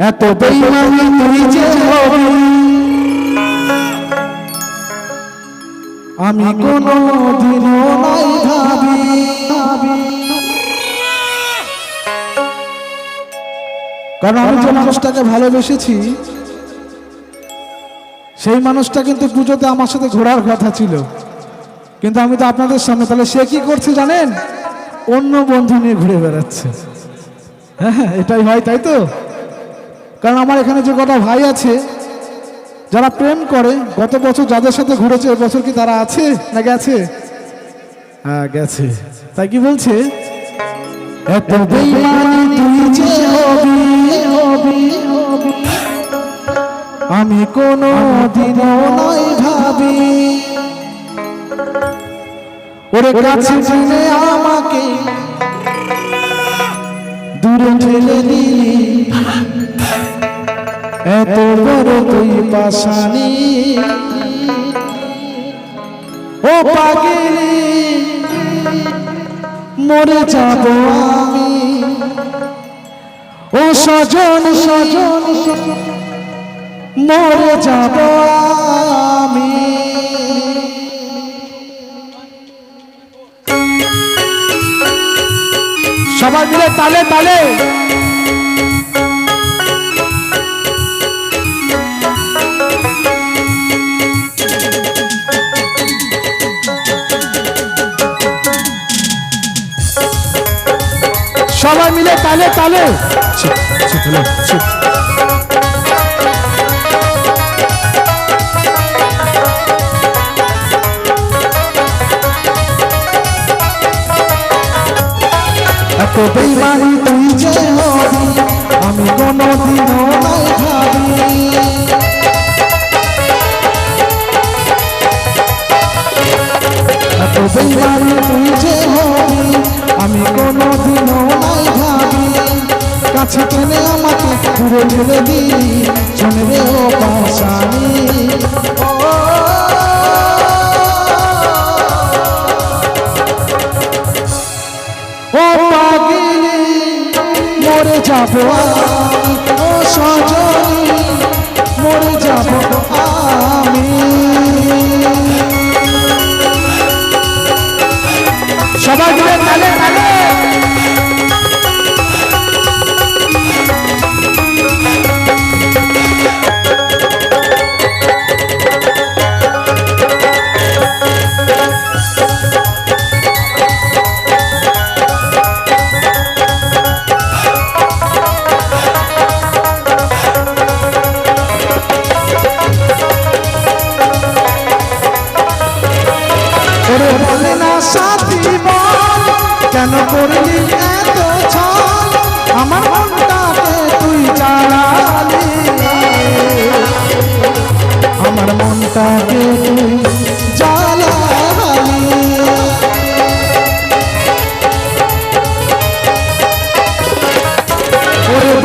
এত বেইমানি তুই যে আমি কোনো দিনও নাই ভাবি। কারণ আমি যে মানুষটাকে ভালোবেসেছি সেই মানুষটা কিন্তু পুজোতে আমার সাথে ঘোরার কথা ছিল। কিন্তু আমি তো আপনাদের সামনে তাহলে সে কি করছে জানেন? অন্য বন্ধু নিয়ে ঘুরে বেড়াচ্ছে। হ্যাঁ হ্যাঁ, এটাই হয় তাই তো? কারণ আমার এখানে যে কটা ভাই আছে যারা প্রেম করে গত বছর যাদের সাথে ঘুরেছে বছর কি তারা আছে না গেছে? হ্যাঁ গেছে। তাই কি বলছে? এত বেইমানি তুই যে হবি হবি হবি। আমি কোনো দিনও ভাবি। ওরে কাছে আমাকে দূরে ঠেলে দিলি। এত বড় তুই পাশানি। ও পাগিলি মরে যাব আমি। ও সজন সজন, মরে যাব সবাই মিলে তালে তালে। সবাই মিলে তালে তালে এত বেইমানি তুই যে হবি? আমি কোনোদিনও নাই ভাবি। এত বেইমানি তুই যে হবি? আমি কোনোদিনও নাই ভাবি। কাছে টেনে আমাকে ঘুরে ঠেলে দিলি, শুনে ও পাশানি। ও মরে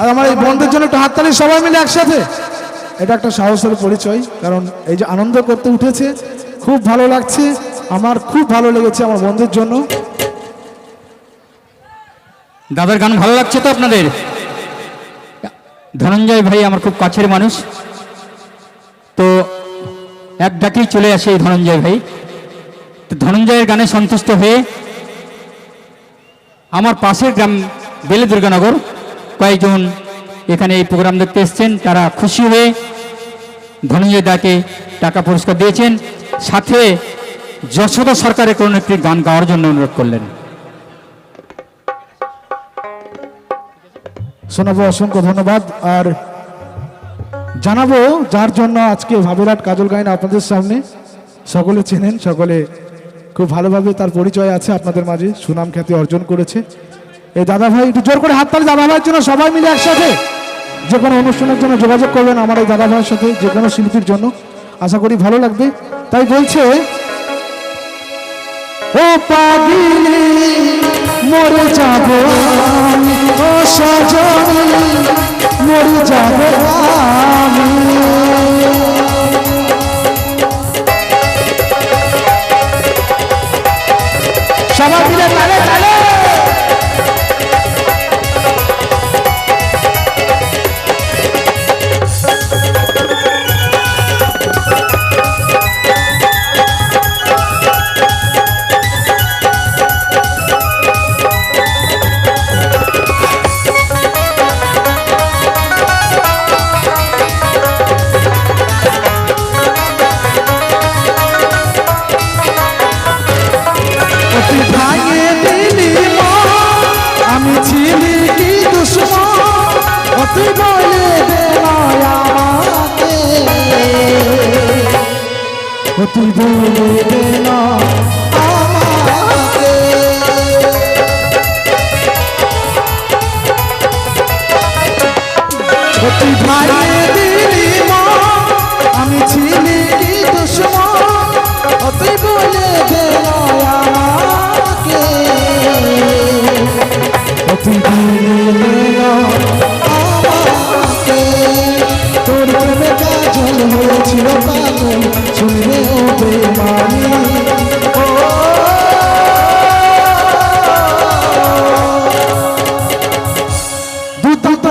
আর আমার এই বন্ধের জন্য একটা হাততালি, সবাই মিলে একসাথে। এটা একটা সাহসের পরিচয়, কারণ এই যে আনন্দ করতে উঠেছে, খুব ভালো লাগছে, আমার খুব ভালো লেগেছে আমার বন্ধের জন্য। দাদার গান ভালো লাগছে তো আপনাদের? ধনঞ্জয় ভাই আমার খুব কাছের মানুষ। তো এক ডাকেই চলে আসে এই ধনঞ্জয় ভাই। তো ধনঞ্জয়ের গানে সন্তুষ্ট হয়ে আমার পাশের গ্রাম বেলে দুর্গানগর কয়েকজন এখানে এই প্রোগ্রাম দেখতে এসছেন। তারা খুশি হয়ে ধনঞ্জয় দাকে টাকা পুরস্কার দিয়েছেন। সাথে যশোদা সরকারের কোনো একটি গান গাওয়ার জন্য অনুরোধ করলেন। শোনাবো অসংখ্য ধন্যবাদ। আর জানাব যার জন্য আজকে ভাবিরাট কাজল গাইন আপনাদের সামনে। সকলে চেনেন, সকলে খুব ভালোভাবে তার পরিচয় আছে আপনাদের মাঝে। সুনাম খ্যাতি অর্জন করেছে। এই দাদা ভাই একটু জোর করে হাত তালে দাদা ভাইয়ের জন্য সবাই মিলে একসাথে যে কোনো অনুষ্ঠানের জন্য যোগাযোগ করবেন আমার এই দাদা ভাইয়ের সাথে, যে কোনো শিল্পীর জন্য। আশা করি ভালো লাগবে। তাই বলছে, ও মরে যাব ও মরে যাব ভাঙে দিলি আমি ছিলি দুশ্মন অতি বলে আমাকে তোর প্রেমে কাজল হয়েছিল পাগল শুনবে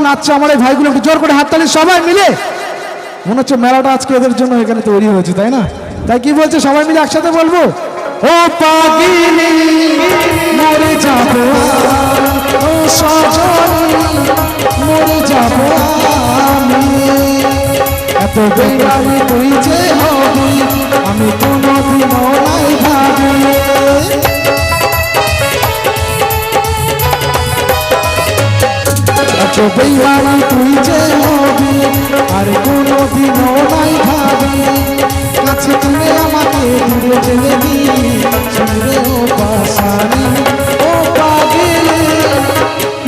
নাচছে আমার এই ভাইগুলো, একটু জোর করে হাততালি সবাই মিলে। মনে হচ্ছে মেলাটা আজকে এদের জন্য এখানে তৈরি হয়েছে, তাই না? তাই কি বলছে? সবাই মিলে একসাথে বলব? ও পাগিনি, মরে যাব। মরে যাব এত তুই যে বেইমানি তুই যে হবি, আর কোনো দিনও নাই ভাবি। কাছে তুলে আমাকে দূরে চলে দি শুনবে ও পাশানি ও পাগিলি,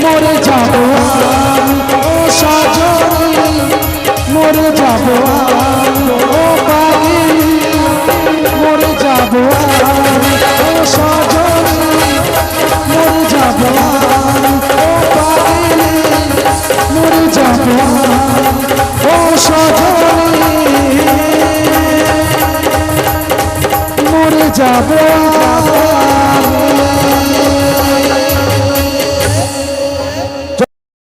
মরে যাব আমি। মরে যাব। ও সজনি মরে যাব।